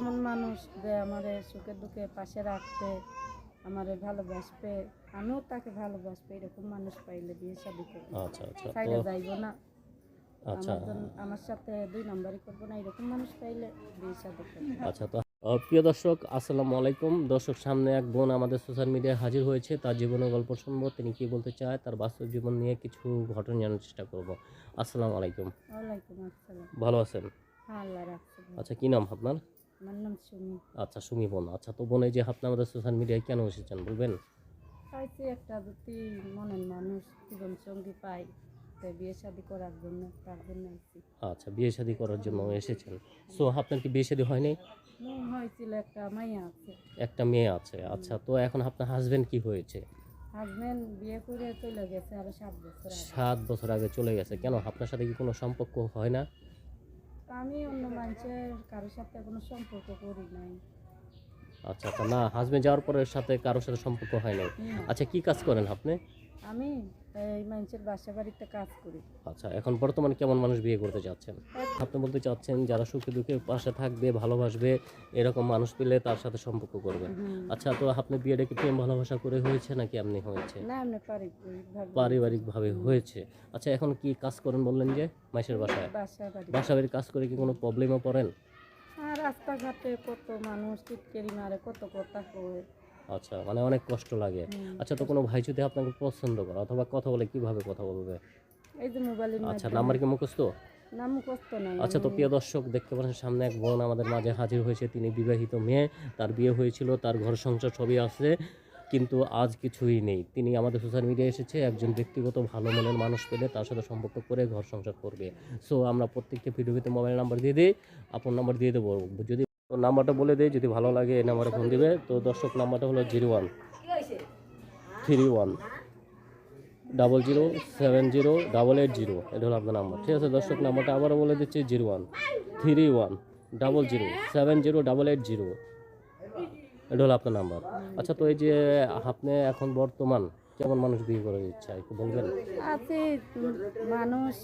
এমন মানুষ যে আমার সুখে দুঃখে পাশে রাখবে আমারে ভালোবাসবে। আমিও তাকে ভালোবাসবে এরকম মানুষ পাইলে বিয়ে শাদী করব। আচ্ছা আচ্ছা। সাইডে তো যাইবো না। আচ্ছা। আমার সাথে দুই নম্বরই করব না এরকম মানুষ পাইলে বিয়ে শাদী করব। আচ্ছা তো প্রিয় দর্শক আসসালামু আলাইকুম। দর্শক সামনে এক বোন আমাদের সোশ্যাল মিডিয়ায় হাজির হয়েছে। তার জীবনের গল্প শুনব তিনি কি বলতে চায় তার বাস্তব জীবন নিয়ে কিছু ঘটনা জানার চেষ্টা করব। আসসালামু আলাইকুম। ভালো আছেন। আচ্ছা কি নাম আপনার? আমার নাম সুমি। আচ্ছা সুমি বোন। আচ্ছা তো বোন এই যে আপনি আমাদের সোশ্যাল মিডিয়ায় কেন এসেছেন বলবেন? চাইছি একটা যদি মনের মানুষ জীবন সঙ্গী পাই তো বিয়ে শাদী করার জন্য তার জন্য আচ্ছা বিয়ে শাদী করার জন্য এসেছেন। সো আপনার কি বিয়ে শাদী হয়নি হয়েছিল একটা মাইয়া আছে। একটা মেয়ে আছে। আচ্ছা তো এখন আপনার হাজবেন্ড কি হয়েছে? হাজবেন্ড বিয়ে করে চলে গেছে আরও সাত বছর আগে। সাত বছর আগে চলে গেছে। কেন আপনার সাথে কি কোনো সম্পর্ক হয় না? আমি অন্য মানুষের কারোর সাথে কোনো সম্পর্ক করি নাই। আচ্ছা আচ্ছা না হাজবেন্ড যাওয়ার পরে সাথে কারোর সাথে সম্পর্ক হয় নাই। না। আচ্ছা কি কাজ করেন আপনি? আমি এই মানুষের বাসা বাড়িতে কাজ করি। আচ্ছা এখন বর্তমানে কেমন মানুষ বিয়ে করতে চাচ্ছেন? আপনি বলতে চাচ্ছেন যারা সুখে দুঃখে পাশে থাকবে ভালোবাসবে এরকম মানুষ পেলে তার সাথে সম্পর্ক করবেন আচ্ছা তো আপনি বিয়েটা কি প্রেম ভালোবাসা করে হয়েছে নাকি আপনি হয়েছে? না পারিবারিকভাবে। হয়েছে। আচ্ছা এখন কি কাজ করেন বললেন যে মাসের বাসায়? বাসা বাসা বাড়ির কাজ করে কি কোনো প্রবলেমে পড়েন? আর রাস্তাঘাটে কত মানুষ টিটকেরি মারে কত কথা কয়। আচ্ছা মানে অনেক কষ্ট লাগে। আচ্ছা তো কোনো ভাই যদি আপনাকে পছন্দ করে অথবা কথা বলে কীভাবে কথা বলবে? এই যে মোবাইলের আচ্ছা নাম্বার কি মুখস্থ? নাম মুখস্থ নাই আচ্ছা তো প্রিয় দর্শক দেখতে পাচ্ছেন সামনে এক বোন আমাদের মাঝে হাজির হয়েছে। তিনি বিবাহিত মেয়ে তার বিয়ে হয়েছিল তার ঘর সংসার সবই আছে। কিন্তু আজ কিছুই নেই। তিনি আমাদের সোশ্যাল মিডিয়ায় এসেছে, একজন ব্যক্তিগত ভালো মনের মানুষ পেলে তার সাথে সম্পর্ক করে ঘর সংসার করবে। সো আমরা প্রত্যেকটা ভিডিওতে মোবাইল নাম্বার দিয়ে দিই আপন নাম্বার দিয়ে দেবো। যদি নাম্বারটা বলে দেয় যদি ভালো লাগে এই নাম্বারে ফোন দিবে। তো দর্শক, নাম্বারটা হলো zero one three one double zero seven zero double eight zero. এটা হলো আপনার নাম্বার। ঠিক আছে দর্শক, নাম্বারটা আবারও বলে দিচ্ছি, zero one three one double zero seven zero double eight zero. এটা হলো আপনার নাম্বার। আচ্ছা তো এই যে আপনি এখন বর্তমান কেমন মানুষ বিয়ে করার ইচ্ছা একটু বলবেন? আছে মানুষ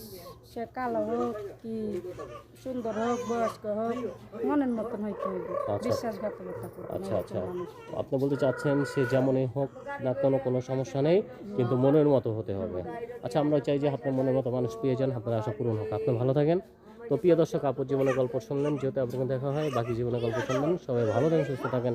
সে কালো হোক কি সুন্দর হোক বয়স্ক হোক মনের মতন হইতে হইবে আচ্ছা। বিশ্বাসঘাতকতা আচ্ছা আচ্ছা। আপনি বলতে চাচ্ছেন সে যেমনই হোক না কোনো কোনো সমস্যা নেই কিন্তু মনের মতো হতে হবে। আচ্ছা আমরা চাই যে আপনার মনের মতো মানুষ পেয়ে যান আপনার আশা পূরণ হোক। আপনি ভালো থাকেন। তো প্রিয় দর্শক আপুর জীবনের গল্প শুনলেন যেহেতু আপনাকে দেখা হয় বাকি জীবনের গল্প শুনলেন সবাই ভালো থাকেন সুস্থ থাকেন।